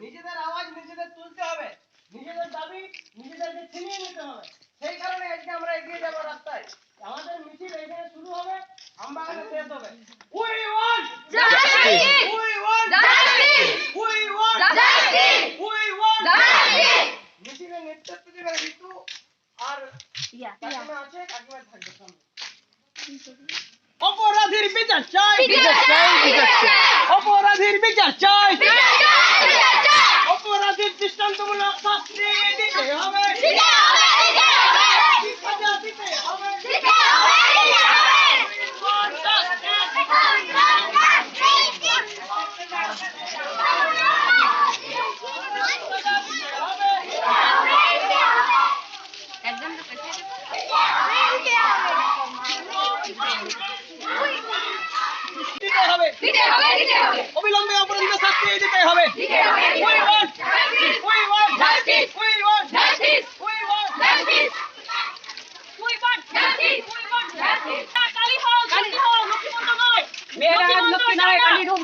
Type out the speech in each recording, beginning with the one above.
নিজেদের আওয়াজ নিজেদের তুলতে হবে। নিজেদের দাবি নিজেদেরকে ছিনিয়ে নিতে হবে। সেই কারণে আজকে আমরা এগিয়ে যাব রাস্তায়। আমাদের মিছিল এখানে শুরু হবে অপরাধীর বিচার চাই। বিচার চাই বিচার চাই। অপরাধীর বিচার চাই। অপরাধীর দৃষ্টান্তমূলক শাস্তি দিতে হবে।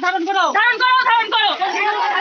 ধারণ করো ধারণ করো ধারণ করো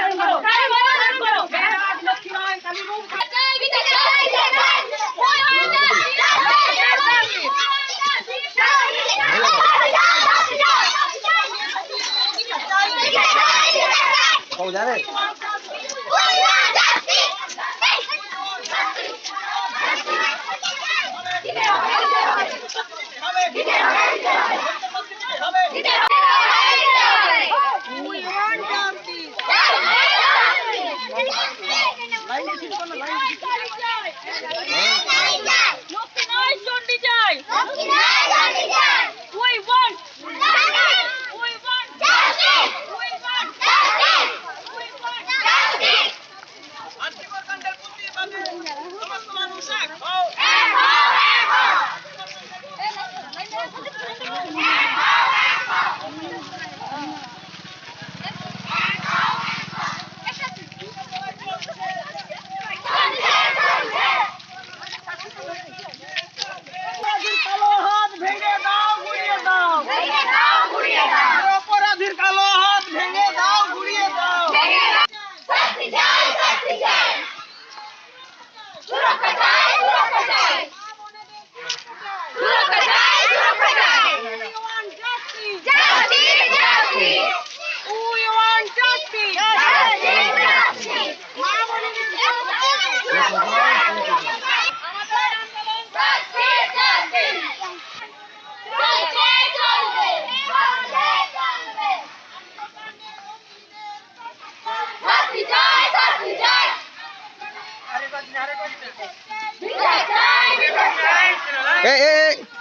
Ê, ê, ê.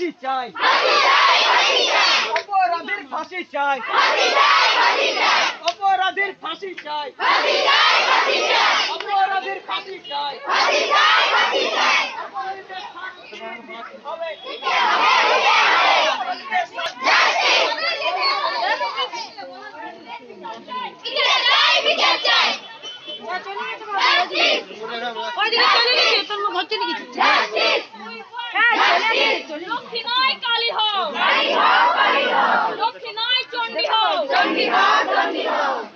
ফাঁসি চাই। অপরাধের ফাঁসি চাই। অপরাধের ফাঁসি চাই। অপরাধের ফাঁসি চাই। ওই হচ্ছে নাকি লক্ষ্মী নয় কালী হও। কালী হও। লক্ষ্মী নয় চণ্ডী হও। চণ্ডী হও চণ্ডী হও।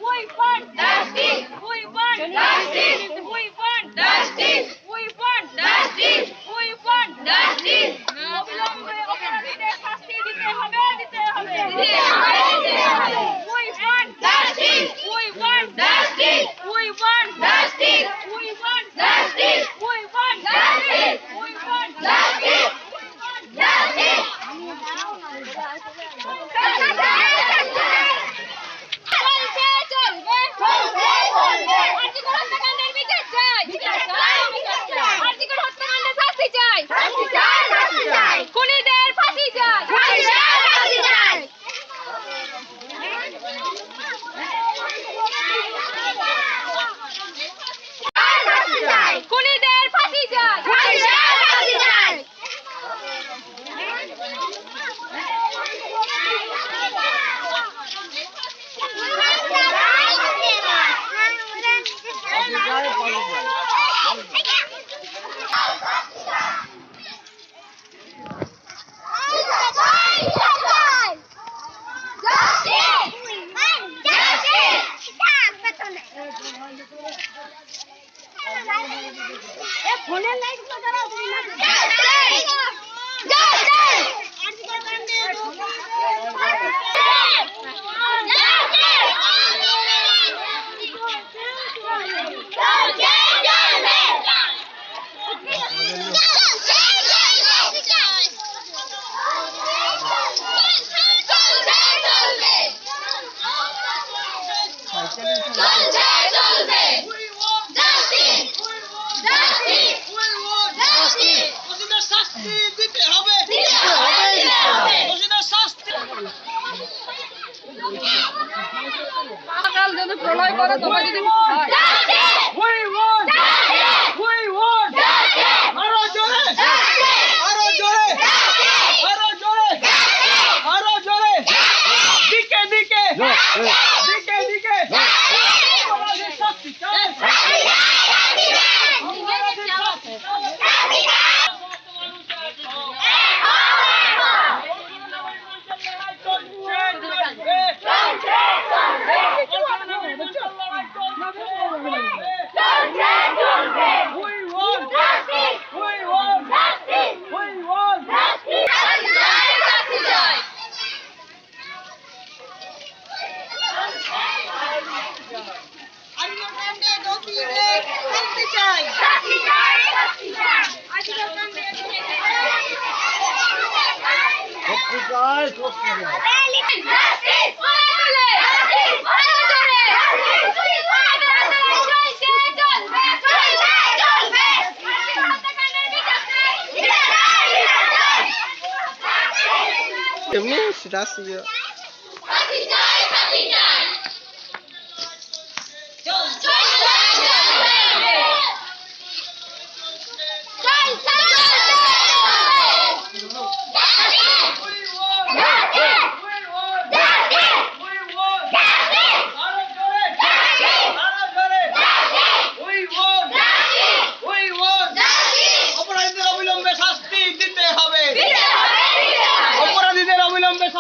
ফোনের লাইট জয় জয় করো তোমরা যদি দিকে দিকে Eu me acho, já sei.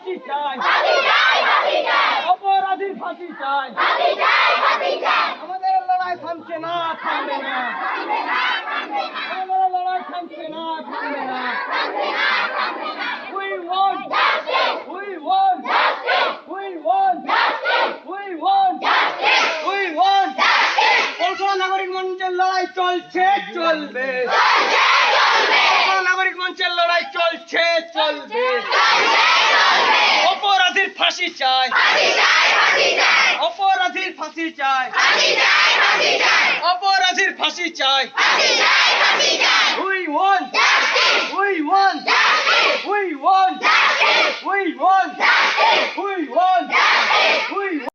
ফাঁসি চাই। অপরাধীর ফাঁসি চাই। আমাদের লড়াই থামছে না থামবে না। আমাদের লড়াই থামছে না থামবে না। We want We want We want We want We want Kolkata নাগরিক মঞ্চের লড়াই চলছে চলবে। কলকাতা নাগরিক মঞ্চের লড়াই চলছে চলবে। ফাঁসি চাই অপরাধীর ফাঁসি চাই অপরাধীর ফাঁসি চাই We want We want We want We want We want We